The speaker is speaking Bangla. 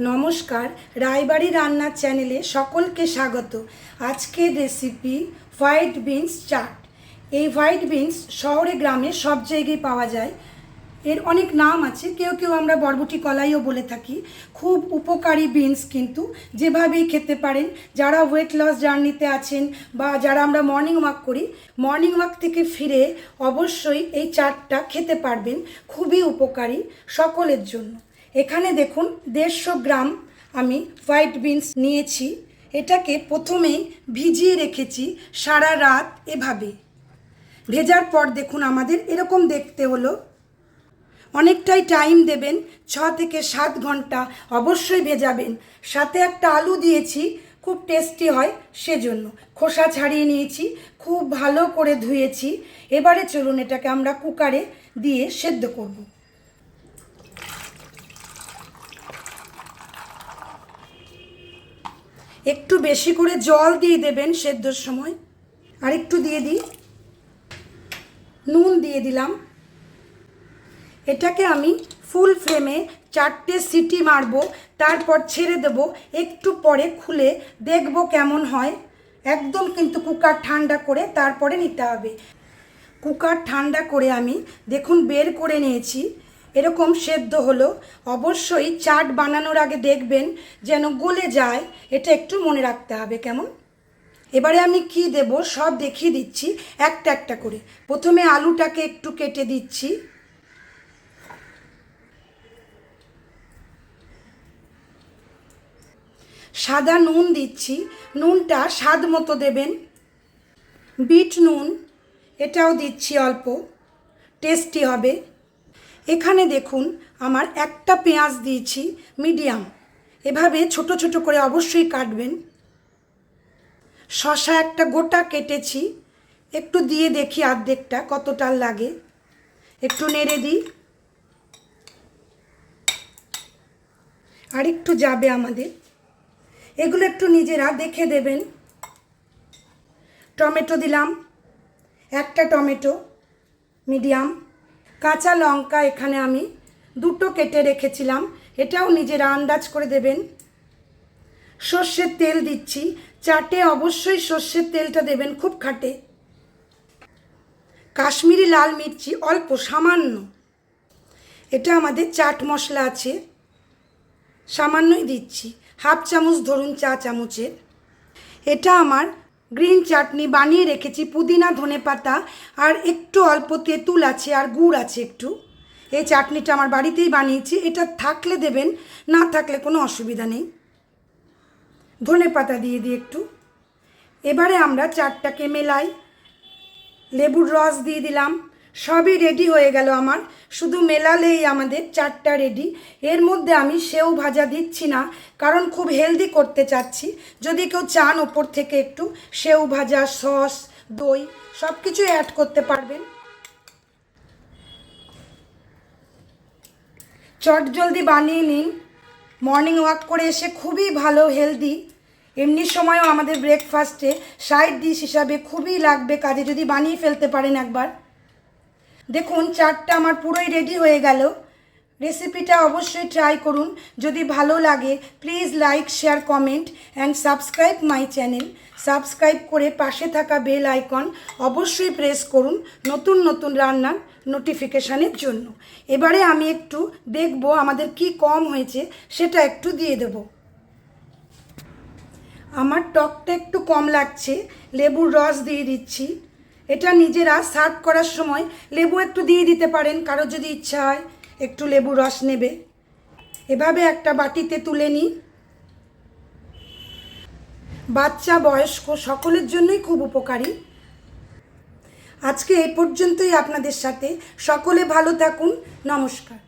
নমস্কার, রায়বাড়ি রান্নার চ্যানেলে সকলকে স্বাগত। আজকের রেসিপি হোয়াইট বিনস চাট এই হোয়াইট বিনস শহরে গ্রামে সব জায়গায় পাওয়া যায়। এর অনেক নাম আছে, কেউ কেউ আমরা বরবটি কলাইও বলে থাকি। খুব উপকারী বিনস কিন্তু যেভাবেই খেতে পারেন। যারা ওয়েট লস জার্নিতে আছেন বা যারা আমরা মর্নিং ওয়াক করি মর্নিং ওয়াক থেকে ফিরে অবশ্যই এই চাটটা খেতে পারবেন। খুবই উপকারী সকলের জন্য। এখানে দেখুন দেড়শো গ্রাম আমি হোয়াইট বিনস নিয়েছি। এটাকে প্রথমেই ভিজিয়ে রেখেছি সারা রাত এভাবে। ভেজার পর দেখুন আমাদের এরকম দেখতে হলো। অনেকটাই টাইম দেবেন, ছ থেকে সাত ঘণ্টা অবশ্যই ভেজাবেন। সাথে একটা আলু দিয়েছি, খুব টেস্টি হয় সেজন্য। খোসা ছাড়িয়ে নিয়েছি, খুব ভালো করে ধুয়েছি। এবারে চলুন এটাকে আমরা কুকারে দিয়ে সেদ্ধ করব। একটু বেশি করে জল দিয়ে দেবেন সেদ্ধর সময়। আর একটু দিয়ে দিই। নুন দিয়ে দিলাম। এটাকে আমি ফুল ফ্লেমে চারটে সিটি মারবো, তারপর ছেড়ে দেবো, একটু পরে খুলে দেখব কেমন হয়। একদম কিন্তু কুকার ঠান্ডা করে তারপরে নিতে হবে। কুকার ঠান্ডা করে আমি, দেখুন বের করে নিয়েছি। এরকম সেদ্ধ হলো। অবশ্যই চাট বানানোর আগে দেখবেন যেন গলে যায়, এটা একটু মনে রাখতে হবে, কেমন? এবারে আমি কি দেব সব দেখিয়ে দিচ্ছি, একটা একটা করে। প্রথমে আলুটাকে একটু কেটে দিচ্ছি। সাদা নুন দিচ্ছি। নুনটা স্বাদ মতো দেবেন। বিট নুন, এটাও দিচ্ছি অল্প। টেস্টি হবে। এখানে দেখুন, আমার একটা পেঁয়াজ দিয়েছি, মিডিয়াম। এভাবে ছোট ছোট করে অবশ্যই কাটবেন। শশা একটা গোটা কেটেছি। একটু দিয়ে দেখি অর্ধেকটা কতটা লাগে। একটু নেড়ে দিই। আর একটু যাবে আমাদের। এগুলো একটু নিজেরা দেখে দেবেন। টমেটো দিলাম। একটা টমেটো, মিডিয়াম। কাঁচা লঙ্কা এখানে আমি দুটো কেটে রেখেছিলাম। এটাও নিজেরা আন্দাজ করে দেবেন। সর্ষের তেল দিচ্ছি। চাটে অবশ্যই সর্ষের তেলটা দেবেন, খুব খাটে। কাশ্মীরি লাল মির্চি অল্প, সামান্য। এটা আমাদের চাট মশলা আছে। সামান্যই দিচ্ছি। হাফ চামচ ধরুন চা চামচের। এটা আমার গ্রিন চাটনি বানিয়ে রেখেছি, পুদিনা, ধনে পাতা, আর একটু অল্প তেঁতুল আছে আর গুড় আছে একটু। এই চাটনিটা আমার বাড়িতেই বানিয়েছি, এটা থাকলে দেবেন, না থাকলে কোনো অসুবিধা নেই। ধনে পাতা দিয়ে দিই একটু। এবারে আমরা চাটটাকে মেলাই লেবুর রস দিয়ে দিলাম সবই রেডি হয়ে গেল আমার। শুধু মেলালেই আমাদের চারটা রেডি এর মধ্যে আমি সেও ভাজা দিচ্ছি না, কারণ খুব হেলদি করতে চাচ্ছি। যদি কেউ চান ওপর থেকে একটু, সেও ভাজা, সস, দই সব কিছু অ্যাড করতে পারবেন। চট জলদি বানিয়ে নিন। মর্নিং ওয়াক করে এসে খুবই ভালো হেলদি এমনি সময়ও আমাদের ব্রেকফাস্টে সাইড ডিশ হিসাবে খুবই লাগবে কাজে, যদি বানিয়ে ফেলতে পারেন একবার। দেখুন, চাটটা আমার পুরোই রেডি হয়ে গেল। রেসিপিটা অবশ্যই ট্রাই করুন। যদি ভালো লাগে please like share comment and subscribe my channel subscribe করে পাশে থাকা বেল আইকন অবশ্যই প্রেস করুন নতুন নতুন রান্নার নোটিফিকেশানের জন্য। এবারে আমি একটু দেখব আমাদের কি কম হয়েছে, সেটা একটু দিয়ে দেবো। আমার টকটা একটু কম লাগছে, লেবুর রস দিয়ে দিচ্ছি। এটা নিজেরা সার্ভ করার সময় লেবু একটু দিয়ে দিতে পারেন, কারও যদি ইচ্ছা হয় একটু লেবু রস নেবে। এভাবে একটা বাটিতে তুলে নিই। বাচ্চা, বয়স্ক, সকলের জন্যই খুব উপকারী। আজকে এ পর্যন্তই আপনাদের সাথে। সকলে ভালো থাকুন। নমস্কার।